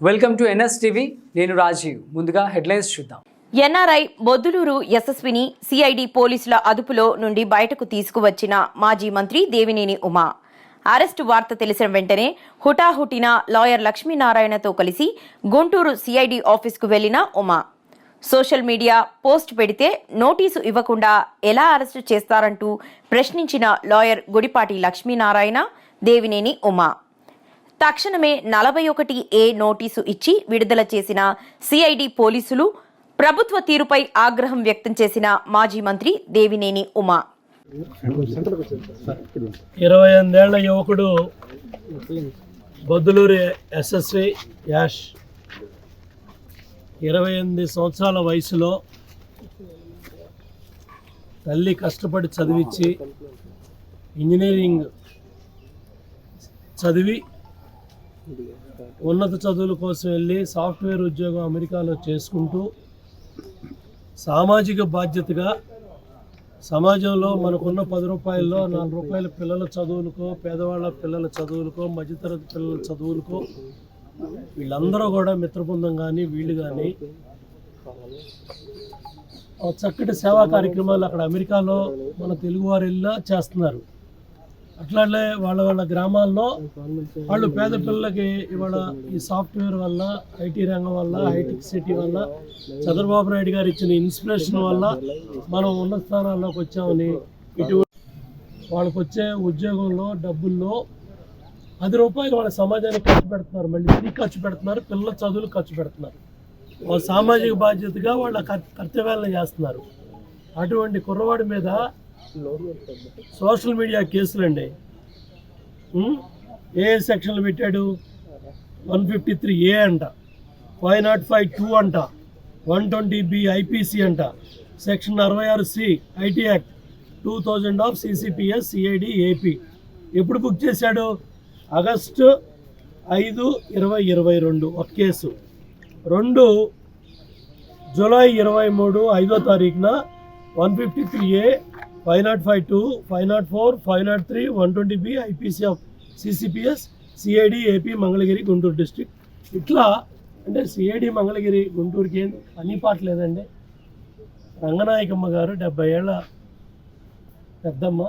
Welcome to NS TV. నేను రాజీవ్. ముందుగా headlines చూద్దాం. ఎన్ఆర్ఐ బొద్దులూరు యశస్విని సిఐడి పోలీసుల అదుపులో నుండి బయటకు తీసుకువచ్చిన మాజీ మంత్రి దేవినేని ఉమా. అరెస్టు వార్త తెలిసిన వెంటనే హుటాహుటిన లాయర్ లక్ష్మీనారాయణతో కలిసి గుంటూరు సిఐడి ఆఫీస్కు వెళ్ళిన ఉమా. సోషల్ మీడియా పోస్ట్ పెడితే నోటీసు ఇవ్వకుండా ఎలా అరెస్టు చేస్తారంటూ ప్రశ్నించిన లాయర్ గుడిపాటి లక్ష్మీనారాయణ దేవినేని ఉమా. తక్షణమే నలభై ఒకటి ఏ నోటీసు ఇచ్చి విడుదల చేసిన సిఐడి పోలీసులు ప్రభుత్వ తీరుపై ఆగ్రహం వ్యక్తం చేసిన మాజీ మంత్రి దేవినేని ఉమా. ఇరవై ఎనిమిదేళ్ళ యువకుడు బొద్దులూరి ఎస్ఎస్వి యాష్ ఇరవై ఎనిమిది సంవత్సరాల వయసులో తల్లి కష్టపడి చదివించి ఇంజనీరింగ్ చదివి ఉన్నత చదువుల కోసం వెళ్ళి సాఫ్ట్వేర్ ఉద్యోగం అమెరికాలో చేసుకుంటూ సామాజిక బాధ్యతగా సమాజంలో మనకున్న పది రూపాయల్లో నాలుగు రూపాయల పిల్లల చదువులకో పేదవాళ్ళ పిల్లల చదువులకో మధ్యతరగతి పిల్లల చదువులకో వీళ్ళందరూ కూడా మిత్రబృందం కానీ వీళ్ళు కానీ చక్కటి సేవా కార్యక్రమాలు అక్కడ అమెరికాలో మన తెలుగువారు వెళ్ళినా చేస్తున్నారు. అట్లానే వాళ్ళ వాళ్ళ గ్రామాల్లో వాళ్ళు పేద పిల్లలకి ఇవాళ ఈ సాఫ్ట్వేర్ వల్ల ఐటీ రంగం వల్ల హైటెక్ సిటీ వల్ల చంద్రబాబు నాయుడు గారు ఇచ్చిన ఇన్స్పిరేషన్ వల్ల మనం ఉన్నత స్థానాల్లోకి వచ్చామని ఇటు వాళ్ళకి వచ్చే ఉద్యోగంలో డబ్బుల్లో పది రూపాయలు వాళ్ళ సమాజానికి ఖర్చు పెడుతున్నారు. మళ్ళీ తిరిగి ఖర్చు పెడుతున్నారు పిల్లల చదువులు ఖర్చు పెడుతున్నారు. వాళ్ళ సామాజిక బాధ్యతగా వాళ్ళ కర్- కర్తవ్యాలను చేస్తున్నారు. అటువంటి కుర్రవాడి మీద సోషల్ మీడియా కేసులండి ఉం? ఏ సెక్షన్లు పెట్టాడు? వన్ ఫిఫ్టీ త్రీ ఏ అంట. ఫైవ్ నాట్ ఫైవ్ టూ అంట. వన్ ట్వంటీ బి ఐపీసీ అంట. సెక్షన్ అరవై ఆరు C IT act two thousand of CCPS CID AP. ఎప్పుడు బుక్ చేశాడు? ఆగస్టు ఐదు ఇరవై ఇరవై రెండు. ఒక కేసు. రెండు జూలై ఇరవై మూడు ఐదో తారీఖున one fifty three A five naught five two five naught four five naught three one twenty B IPC of CCPS CID AP Mangalagiri Guntur district ఇట్లా అంటే సిఐడి మంగళగిరి గుంటూరుకి ఏం పని పాట లేదండి. రంగనాయకమ్మ గారు డెబ్బై ఏళ్ళ పెద్దమ్మ.